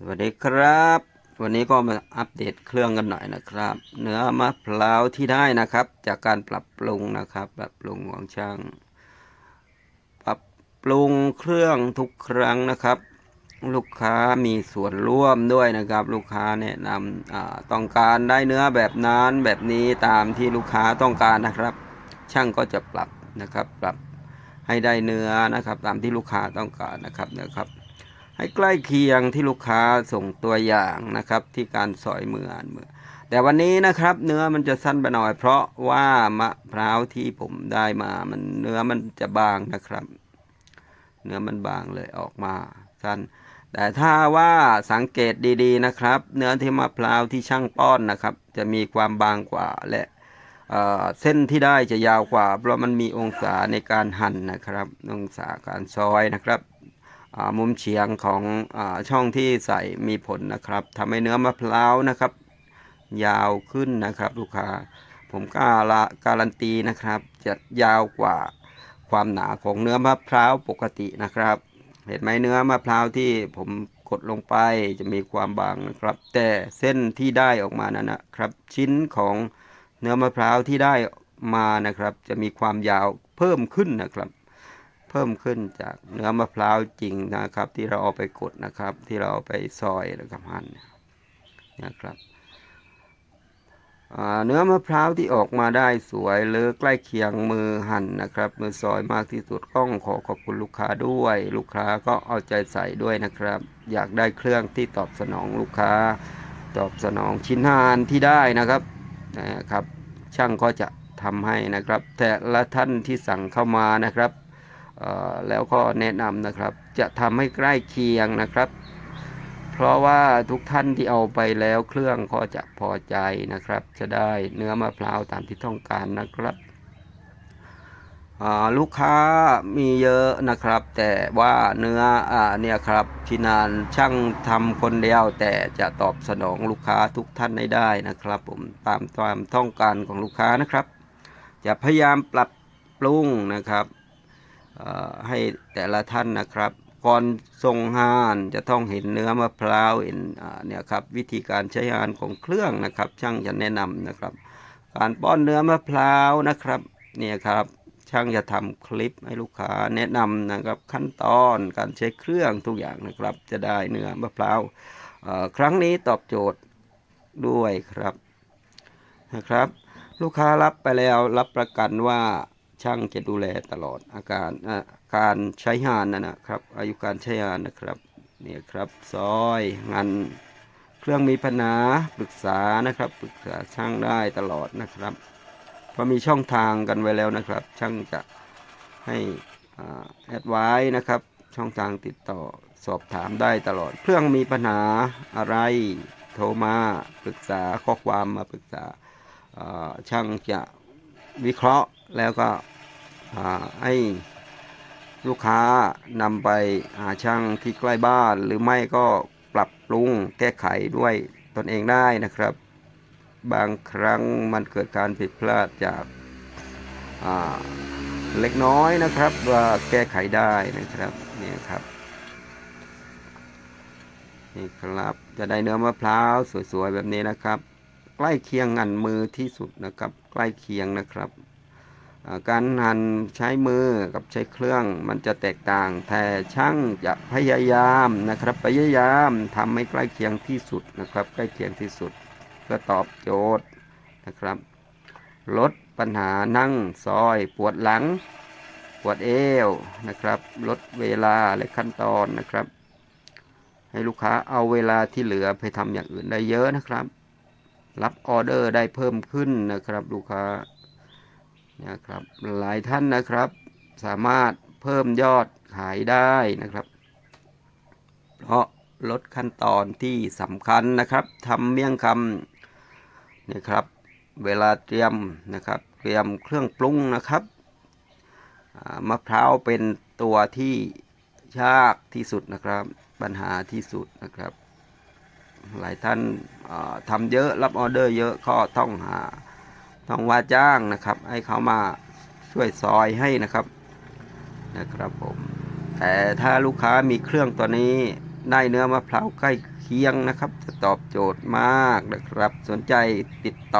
สวัสดีครับ วันนี้ก็มาอัปเดตเครื่องกันหน่อยนะครับ เนื้อมะพร้าวที่ได้นะครับ จากการปรับปรุงนะครับ ปรับปรุงของช่าง ปรับปรุงเครื่องทุกครั้งนะครับ ลูกค้ามีส่วนร่วมด้วยนะครับ ลูกค้าแนะนำต้องการได้เนื้อแบบนั้นแบบนี้ตามที่ลูกค้าต้องการนะครับ ช่างก็จะปรับนะครับ ปรับให้ได้เนื้อนะครับ ตามที่ลูกค้าต้องการนะครับนะครับ ให้ใกล้เคียงที่ลูกค้าส่งตัวอย่างนะครับ ที่การสอยมืออ่านมือ แต่วันนี้นะครับ เนื้อมันจะสั้นไปหน่อย เพราะว่ามะพร้าวที่ผมได้มามันเนื้อมันจะบางนะครับ เนื้อมันบางเลยออกมาสั้น แต่ถ้าว่าสังเกตดีๆนะครับ เนื้อที่มะพร้าวที่ช่างป้อนนะครับ จะมีความบางกว่าและเเส้นที่ได้จะยาวกว่า เพราะมันมีองศาในการหั่นนะครับ องศาการซอยนะครับ มุมเฉียงของอช่องที่ใส่มีผลนะครับทำให้เนื้อมะพร้าวนะครับ ยาวขึ้นนะครับ ลูกค้า ผมกล้าละการันตีนะครับ จะยาวกว่าความหนาของเนื้อมะพร้าวปกตินะครับ เห็นไหมเนื้อมะพร้าวที่ผมกดลงไปจะมีความบางนะครับ แต่เส้นที่ได้ออกมานั้นนะครับ ชิ้นของเนื้อมะพร้าวที่ได้มานะครับ จะมีความยาวเพิ่มขึ้นนะครับ เพิ่มขึ้นจากเนื้อมะพร้าวจริงนะครับ ที่เราเอาไปกดนะครับ ที่เราเอาไปซอยนะครับหั่นนะครับเนื้อมะพร้าวที่ออกมาได้สวยหรือใกล้เคียงมือหั่นนะครับ มือซอยมากที่สุดก็ขอขอบคุณลูกค้าด้วย ลูกค้าก็เอาใจใส่ด้วยนะครับ อยากได้เครื่องที่ตอบสนองลูกค้า ตอบสนองชิ้นงานที่ได้นะครับนะครับ ช่างก็จะทำให้นะครับ แต่ละท่านที่สั่งเข้ามานะครับ แล้วก็แนะนำนะครับ จะทำให้ใกล้เคียงนะครับ เพราะว่าทุกท่านที่เอาไปแล้วเครื่องก็จะพอใจนะครับ จะได้เนื้อมะพร้าวตามที่ต้องการนะครับลูกค้ามีเยอะนะครับ แต่ว่าเนื้ออเนี่ยครับที่นานช่างทำคนเดียว แต่จะตอบสนองลูกค้าทุกท่านได้ได้นะครับ ผมตามความต้องการของลูกค้านะครับ จะพยายามปรับปรุงนะครับ ให้แต่ละท่านนะครับ ก่อนส่งหานจะต้องเห็นเนื้อมะพร้าวเห็นเนี่ยครับวิธีการใช้งานของเครื่องนะครับ ช่างจะแนะนำนะครับ การป้อนเนื้อมะพร้าวนะครับเนี่ยครับช่างจะทำคลิปให้ลูกค้าแนะนำนะครับขั้นตอนการใช้เครื่องทุกอย่างนะครับ จะได้เนื้อมะพร้าวครั้งนี้ตอบโจทย์ด้วยครับนะครับ ลูกค้ารับไปแล้วรับประกันว่า ช่างจะดูแลตลอดอาการการใช้งานนะนะครับ อายุการใช้งานนะครับเนี่ยครับซอยงานเครื่องมีปัญหาปรึกษานะครับปรึกษาช่างได้ตลอดนะครับเพราะมีช่องทางกันไว้แล้วนะครับ ช่างจะให้อแอดไว้นะครับช่องทางติดต่อสอบถามได้ตลอด เครื่องมีปัญหาอะไรโทรมาปรึกษาข้อความมาปรึกษาช่างจะ วิเคราะห์แล้วก็ให้ลูกค้านำไปหาช่างที่ใกล้บ้าน หรือไม่ก็ปรับปรุงแก้ไขด้วยตนเองได้นะครับ บางครั้งมันเกิดการผิดพลาดจากเล็กน้อยนะครับว่าแก้ไขได้นะครับนี่ครับนี่ครับจะได้เนื้อมะพร้าวสวยๆแบบนี้นะครับ ใกล้เคียงหั่นมือที่สุดนะครับ ใกล้เคียงนะครับการหั่นใช้มือกับใช้เครื่องมันจะแตกต่างแต่ช่างจะพยายามนะครับ พยายามทำให้ใกล้เคียงที่สุดนะครับ ใกล้เคียงที่สุดเพื่อตอบโจทย์นะครับ ลดปัญหานั่งซอยปวดหลัง ปวดเอวนะครับ ลดเวลาและขั้นตอนนะครับ ให้ลูกค้าเอาเวลาที่เหลือไปทำอย่างอื่นได้เยอะนะครับ รับออเดอร์ได้เพิ่มขึ้นนะครับ ลูกค้านะครับหลายท่านนะครับ สามารถเพิ่มยอดขายได้นะครับ เพราะลดขั้นตอนที่สำคัญนะครับทำเมี่ยงคำนี่ครับ เวลาเตรียมนะครับ เตรียมเครื่องปรุงนะครับมะพร้าวเป็นตัวที่ยากที่สุดนะครับ ปัญหาที่สุดนะครับ หลายท่านทำทำเยอะรับออเดอร์เยอะก็ต้องหาต้องว่าจ้างนะครับ ให้เขามาช่วยซอยให้นะครับนะครับผม แต่ถ้าลูกค้ามีเครื่องตัวนี้ได้เนื้อมะพร้าวใกล้เคียงนะครับ จะตอบโจทย์มากนะครับ สนใจติดต่อ